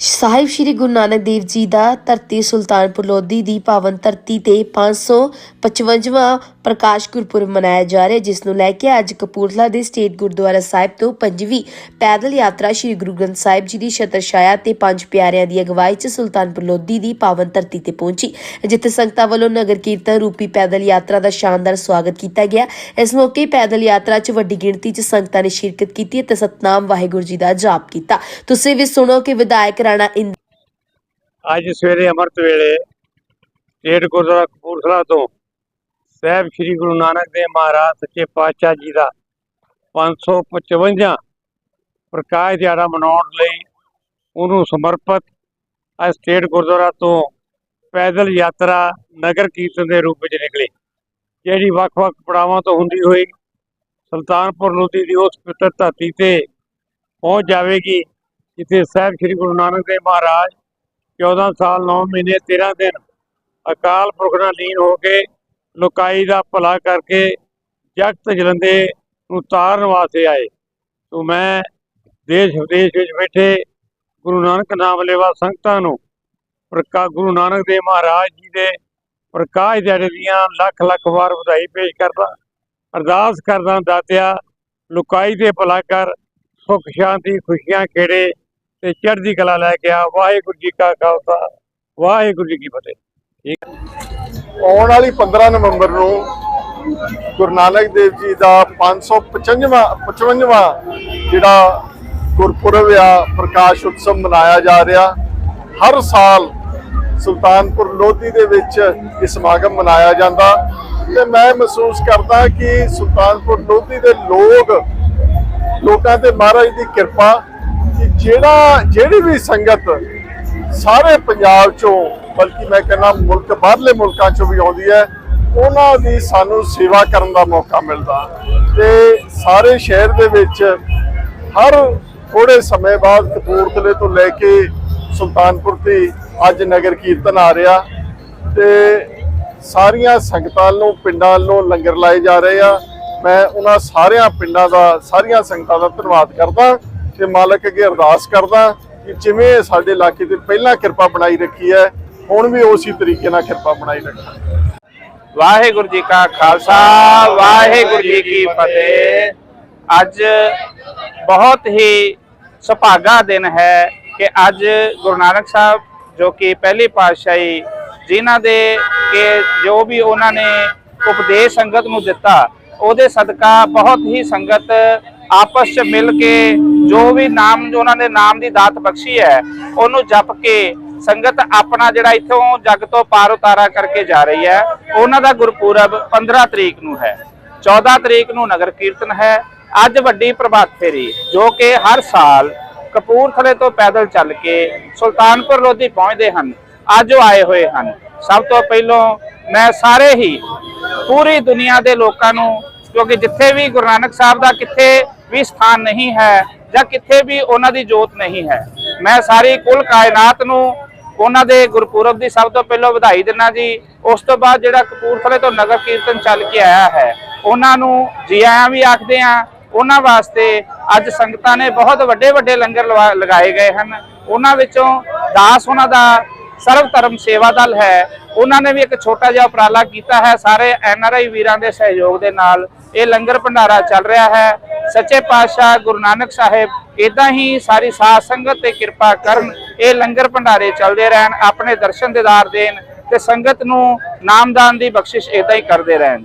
ਸਾਹਿਬ ਸ੍ਰੀ ਗੁਰੂ ਨਾਨਕ ਦੇਵ ਜੀ ਦਾ ਧਰਤੀ ਸੁਲਤਾਨਪੁਰ ਲੋਧੀ ਦੀ ਪਾਵਨ ਧਰਤੀ ਤੇ 555ਵਾਂ ਪ੍ਰਕਾਸ਼ ਗੁਰਪੁਰਬ ਮਨਾਇਆ ਜਾ ਰਿਹਾ, ਜਿਸ ਨੂੰ ਲੈ ਕੇ ਅੱਜ ਕਪੂਰਥਲਾ ਦੇ ਸਟੇਟ ਗੁਰਦੁਆਰਾ ਸਾਹਿਬ ਤੋਂ ਪੰਜਵੀਂ ਪੈਦਲ ਯਾਤਰਾ ਸ੍ਰੀ ਗੁਰੂ ਗ੍ਰੰਥ ਸਾਹਿਬ ਜੀ ਦੀ ਛਤਰ ਛਾਇਆ ਤੇ ਪੰਜ ਪਿਆਰਿਆਂ ਦੀ ਅਗਵਾਈ 'ਚ ਸੁਲਤਾਨਪੁਰ ਲੋਧੀ ਦੀ ਪਾਵਨ ਧਰਤੀ ਤੇ ਪਹੁੰਚੀ, ਜਿੱਥੇ ਸੰਗਤਾਂ ਵੱਲੋਂ ਨਗਰ ਕੀਰਤਨ ਰੂਪੀ ਪੈਦਲ ਯਾਤਰਾ ਦਾ ਸ਼ਾਨਦਾਰ ਸਵਾਗਤ ਕੀਤਾ ਗਿਆ। ਇਸ ਮੌਕੇ ਪੈਦਲ ਯਾਤਰਾ 'ਚ ਵੱਡੀ ਗਿਣਤੀ 'ਚ ਸੰਗਤਾਂ ਨੇ ਸ਼ਿਰਕਤ ਕੀਤੀ ਅਤੇ ਸਤਨਾਮ ਵਾਹਿਗੁਰੂ ਜੀ ਦਾ ਜਾਪ ਕੀਤਾ। ਤੁਸੀਂ ਵੀ ਸੁਣੋ ਕਿ ਵਿਧਾਇਕ ਰਾਣਾ ਅੱਜ ਸਵੇਰੇ ਅੰਮ੍ਰਿਤ ਵੇਲੇ ਸਟੇਟ ਗੁਰਦੁਆਰਾ ਕਪੂਰਥਲਾ ਤੋਂ ਸਾਹਿਬ ਸ੍ਰੀ ਗੁਰੂ ਨਾਨਕ ਦੇਵ ਮਹਾਰਾਜ ਸੱਚੇ ਪਾਤਸ਼ਾਹ ਜੀ ਦਾ 555 ਪ੍ਰਕਾਸ਼ ਦਿਹਾੜਾ ਮਨਾਉਣ ਲਈ ਉਹਨੂੰ ਸਮਰਪਿਤ ਅੱਜ ਸਟੇਟ ਗੁਰਦੁਆਰਾ ਤੋਂ ਪੈਦਲ ਯਾਤਰਾ ਨਗਰ ਕੀਰਤਨ ਦੇ ਰੂਪ ਵਿੱਚ ਨਿਕਲੀ, ਜਿਹੜੀ ਵੱਖ-ਵੱਖ ਪੜਾਵਾਂ ਤੋਂ ਹੁੰਦੀ ਹੋਈ ਸੁਲਤਾਨਪੁਰ ਲੋਧੀ ਦੀ ਉਸ ਪਵਿੱਤਰ ਧਰਤੀ ਤੇ ਪਹੁੰਚ ਜਾਵੇਗੀ। ਜਿੱਥੇ ਸਾਹਿਬ ਸ੍ਰੀ ਗੁਰੂ ਨਾਨਕ ਦੇਵ ਮਹਾਰਾਜ 14 ਸਾਲ 9 ਮਹੀਨੇ 13 ਦਿਨ ਅਕਾਲ ਪੁਰਖ ਨਾਲ ਲੀਨ ਹੋ ਕੇ ਲੋਕਾਈ ਦਾ ਭਲਾ ਕਰਕੇ ਜਗਤ ਜਲੰਦੇ ਨੂੰ ਤਾਰਨ ਵਾਸਤੇ ਆਏ। ਸੋ ਮੈਂ ਦੇਸ਼ ਵਿਦੇਸ਼ ਵਿੱਚ ਬੈਠੇ ਗੁਰੂ ਨਾਨਕ ਨਾਮ ਲੈਵਾ ਸੰਗਤਾਂ ਨੂੰ, ਪ੍ਰਕਾ ਗੁਰੂ ਨਾਨਕ ਦੇਵ ਮਹਾਰਾਜ ਜੀ ਦੇ ਪ੍ਰਕਾਸ਼ ਦਿਹਾੜੇ ਦੀਆਂ ਲੱਖ ਲੱਖ ਵਾਰ ਵਧਾਈ ਪੇਸ਼ ਕਰਦਾ, ਅਰਦਾਸ ਕਰਦਾ, ਦਾਤਿਆ, ਲੁਕਾਈ ਦੇ ਭਲਾ ਕਰ, ਸੁਖ, ਸ਼ਾਂਤੀ, ਖੁਸ਼ੀਆਂ ਖੇੜੇ ਤੇ ਚੜ੍ਹਦੀ ਕਲਾ ਲੈ ਕੇ ਆ। ਵਾਹਿਗੁਰੂ ਜੀ ਕਾ ਖਾਲਸਾ, ਵਾਹਿਗੁਰੂ ਜੀ ਕੀ ਫਤਿਹ। ਆਉਣ ਵਾਲੀ 15 ਨਵੰਬਰ ਨੂੰ ਗੁਰੂ ਨਾਨਕ ਦੇਵ ਜੀ ਦਾ 555ਵਾਂ 55ਵਾਂ ਜਿਹੜਾ ਗੁਰਪੁਰਬ ਆ, ਪ੍ਰਕਾਸ਼ ਉਤਸਵ ਮਨਾਇਆ ਜਾ ਰਿਹਾ। ਹਰ ਸਾਲ ਸੁਲਤਾਨਪੁਰ ਲੋਧੀ ਦੇ ਵਿੱਚ ਇਹ ਸਮਾਗਮ ਮਨਾਇਆ ਜਾਂਦਾ। ਤੇ ਮੈਂ ਮਹਿਸੂਸ ਕਰਦਾ ਕਿ ਸੁਲਤਾਨਪੁਰ ਲੋਧੀ ਦੇ ਲੋਕ, ਲੋਕਾਂ ਤੇ ਮਹਾਰਾਜ ਦੀ ਕਿਰਪਾ ਕਿ ਜਿਹੜਾ ਜਿਹੜੀ ਵੀ ਸੰਗਤ ਸਾਰੇ ਪੰਜਾਬ ਚੋਂ, ਬਲਕਿ ਮੈਂ ਕਹਿੰਦਾ ਮੁਲਕ, ਬਾਹਰਲੇ ਮੁਲਕਾਂ ਚੋਂ ਵੀ ਆਉਂਦੀ ਹੈ, ਉਹਨਾਂ ਦੀ ਸਾਨੂੰ ਸੇਵਾ ਕਰਨ ਦਾ ਮੌਕਾ ਮਿਲਦਾ। ਤੇ ਸਾਰੇ ਸ਼ਹਿਰ ਦੇ ਵਿੱਚ ਹਰ ਥੋੜੇ ਸਮੇਂ ਬਾਅਦ ਕਪੂਰਥਲੇ ਤੋਂ ਲੈ ਕੇ ਸੁਲਤਾਨਪੁਰ ਤੇ ਅੱਜ ਨਗਰ ਕੀਰਤਨ ਆ ਰਿਹਾ। ਤੇ ਸਾਰੀਆਂ ਸੰਗਤਾਂ ਨੂੰ ਪਿੰਡਾਂ ਨੂੰ ਲੰਗਰ ਲਾਏ ਜਾ ਰਹੇ ਆ। ਮੈਂ ਉਹਨਾਂ ਸਾਰਿਆਂ ਪਿੰਡਾਂ ਦਾ, ਸਾਰੀਆਂ ਸੰਗਤਾਂ ਦਾ ਧੰਨਵਾਦ ਕਰਦਾ। ਤੇ ਮਾਲਕ ਅੱਗੇ ਅਰਦਾਸ ਕਰਦਾ ਕਿ ਜਿਵੇਂ ਸਾਡੇ ਇਲਾਕੇ ਤੇ ਪਹਿਲਾਂ ਕਿਰਪਾ ਬਣਾਈ ਰੱਖੀ ਹੈ, ਹੁਣ ਵੀ ਉਸੇ ਤਰੀਕੇ ਨਾਲ ਕਿਰਪਾ ਬਣਾਈ ਰੱਖੇ। ਵਾਹਿਗੁਰੂ ਜੀ ਕਾ ਖਾਲਸਾ, ਵਾਹਿਗੁਰੂ ਜੀ ਕੀ ਫਤਿਹ। ਅੱਜ ਬਹੁਤ ਹੀ ਸੁਭਾਗਾ ਦਿਨ ਹੈ ਕਿ ਅੱਜ ਗੁਰੂ ਨਾਨਕ ਸਾਹਿਬ, ਜੋ ਕਿ ਪਹਿਲੀ ਪਾਤਸ਼ਾਹੀ, ਜਿਨ੍ਹਾਂ ਦੇ ਕਿ ਜੋ ਵੀ ਉਹਨਾਂ ਨੇ ਉਪਦੇਸ਼ ਸੰਗਤ ਨੂੰ ਦਿੱਤਾ, ਉਹਦੇ ਸਦਕਾ ਬਹੁਤ ਹੀ ਸੰਗਤ ਆਪਸ ਚ ਮਿਲ ਕੇ ਜੋ ਵੀ ਨਾਮ, ਜੋ ਉਹਨਾਂ ਨੇ ਨਾਮ ਦੀ ਦਾਤ ਬਖਸ਼ੀ ਹੈ, ਉਹਨੂੰ ਜਪ ਕੇ ਸੰਗਤ ਆਪਣਾ ਜਿਹੜਾ ਇੱਥੋਂ ਜਗ ਤੋਂ ਪਾਰ ਉਤਾਰਾ ਕਰਕੇ ਜਾ ਰਹੀ ਹੈ। ਉਹਨਾਂ ਦਾ ਗੁਰਪੁਰਬ 15 ਤਰੀਕ ਨੂੰ ਹੈ। 14 ਤਰੀਕ ਨੂੰ ਨਗਰ ਕੀਰਤਨ ਹੈ। ਅੱਜ ਵੱਡੀ ਪ੍ਰਭਾਤ ਫੇਰੀ, ਜੋ ਕਿ ਹਰ ਸਾਲ ਕਪੂਰਥਲੇ ਤੋਂ ਪੈਦਲ ਚੱਲ ਕੇ ਸੁਲਤਾਨਪੁਰ ਲੋਧੀ ਪਹੁੰਚਦੇ ਹਨ। ਅੱਜ ਉਹ ਆਏ ਹੋਏ ਹਨ। ਸਭ ਤੋਂ ਪਹਿਲਾਂ ਮੈਂ ਸਾਰੇ ਹੀ ਪੂਰੀ ਦੁਨੀਆ ਦੇ ਲੋਕਾਂ ਨੂੰ, ਕਿਉਂਕਿ ਜਿੱਥੇ ਵੀ ਗੁਰੂ ਨਾਨਕ ਸਾਹਿਬ ਦਾ ਕਿੱਥੇ ਵੀ ਸਥਾਨ ਨਹੀਂ ਹੈ ਜਾਂ ਕਿੱਥੇ ਵੀ ਉਹਨਾਂ ਦੀ ਜੋਤ ਨਹੀਂ ਹੈ। ਮੈਂ ਸਾਰੀ ਕੁੱਲ ਕਾਇਨਾਤ ਨੂੰ ਉਹਨਾਂ ਦੇ ਗੁਰਪੁਰਬ ਦੀ ਸਭ ਤੋਂ ਪਹਿਲਾਂ ਵਧਾਈ ਦਿੰਨਾ ਜੀ। ਉਸ ਤੋਂ ਬਾਅਦ ਜਿਹੜਾ ਕਪੂਰਥਲੇ ਤੋਂ ਨਗਰ ਕੀਰਤਨ ਚੱਲ ਕੇ ਆਇਆ ਹੈ, ਉਹਨਾਂ ਨੂੰ ਜੀ ਆਇਆਂ ਵੀ ਆਖਦੇ ਆ ਉਹਨਾਂ ਵਾਸਤੇ ਅੱਜ ਸੰਗਤਾਂ ਨੇ ਬਹੁਤ ਵੱਡੇ ਵੱਡੇ ਲੰਗਰ ਲਵਾ- ਲਗਾਏ ਗਏ ਹਨ। ਉਹਨਾਂ ਵਿੱਚੋਂ ਦਾਸ ਉਹਨਾਂ ਦਾ ਸਰਵ ਧਰਮ ਸੇਵਾ ਦਲ ਹੈ। ਉਹਨਾਂ ਨੇ ਵੀ ਇੱਕ ਛੋਟਾ ਜਿਹਾ ਉਪਰਾਲਾ ਕੀਤਾ ਹੈ। ਸਾਰੇ ਐਨ ਆਰ ਆਈ ਵੀਰਾਂ ਦੇ ਸਹਿਯੋਗ ਦੇ ਨਾਲ ਇਹ ਲੰਗਰ ਭੰਡਾਰਾ ਚੱਲ ਰਿਹਾ ਹੈ। ਸੱਚੇ ਪਾਤਸ਼ਾਹ ਗੁਰੂ ਨਾਨਕ ਸਾਹਿਬ ਇਦਾਂ ਹੀ ਸਾਰੀ ਸਾਧ ਸੰਗਤ ਤੇ ਕਿਰਪਾ ਕਰਨ ਇਹ ਲੰਗਰ ਭੰਡਾਰੇ ਚੱਲਦੇ ਰਹਿਣ ਆਪਣੇ ਦਰਸ਼ਨ ਦੀਦਾਰ ਦੇਣ ਤੇ ਸੰਗਤ ਨੂੰ ਨਾਮਦਾਨ ਦੀ ਬਖਸ਼ਿਸ਼ ਇਦਾਂ ਹੀ ਕਰਦੇ ਰਹਿਣ।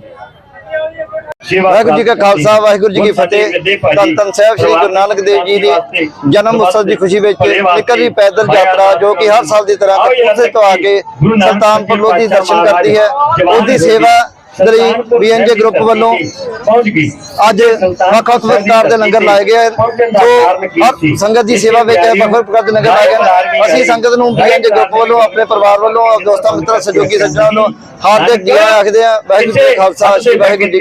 ਵਾਹਿਗੁਰੂ ਜੀ ਕਾ ਖਾਲਸਾ ਵਾਹਿਗੁਰੂ ਜੀ ਕੀ ਫਤਿਹ। ਧੰਨ ਧੰਨ ਸਾਹਿਬ ਸ੍ਰੀ ਗੁਰੂ ਨਾਨਕ ਦੇਵ ਜੀ ਦੀ ਜਨਮ ਉਤਸਵ ਦੀ ਖੁਸ਼ੀ ਵਿੱਚ ਨਿਕਲੀ ਪੈਦਲ ਯਾਤਰਾ ਜੋ ਕਿ ਹਰ ਸਾਲ ਦੀ ਤਰ੍ਹਾਂ ਕਪੂਰਥਲੇ ਤੋਂ ਆ ਕੇ ਸੁਲਤਾਨਪੁਰ ਲੋਧੀ ਦਰਸ਼ਨ ਕਰਦੀ ਹੈ। ਉਹਦੀ ਸੇਵਾ ਲਈ ਬੀਐਨਜੇ ਗਰੁੱਪ ਵੱਲੋਂ ਪਹੁੰਚ ਗਈ ਅੱਜ ਵੱਖ ਵੱਖ ਪ੍ਰਕਾਰ ਦੇ ਲੰਗਰ ਲਾਏ ਗਏ। ਜੋ ਸੰਗਤ ਦੀ ਸੇਵਾ ਵਿੱਚ ਵੱਖ ਵੱਖ ਪ੍ਰਕਾਰ ਦੇ ਲੰਗਰ ਲਾਏ ਗਏ। ਅਸੀਂ ਸੰਗਤ ਨੂੰ ਬੀਐਨਜੇ ਗਰੁੱਪ ਵੱਲੋਂ ਆਪਣੇ ਪਰਿਵਾਰ ਵੱਲੋਂ ਦੋਸਤਾਂ ਮਿੱਤਰਾਂ ਸਹਿਯੋਗੀ ਸੱਜਣਾਂ ਨੂੰ ਹਾਰਦਿਕ ਆਖਦੇ ਹਾਂ ਵਾਹਿਗੁਰੂ ਜੀ ਖਾਲਸਾ ਸ੍ਰੀ ਵਾਹਿਗੁਰੂ ਜੀ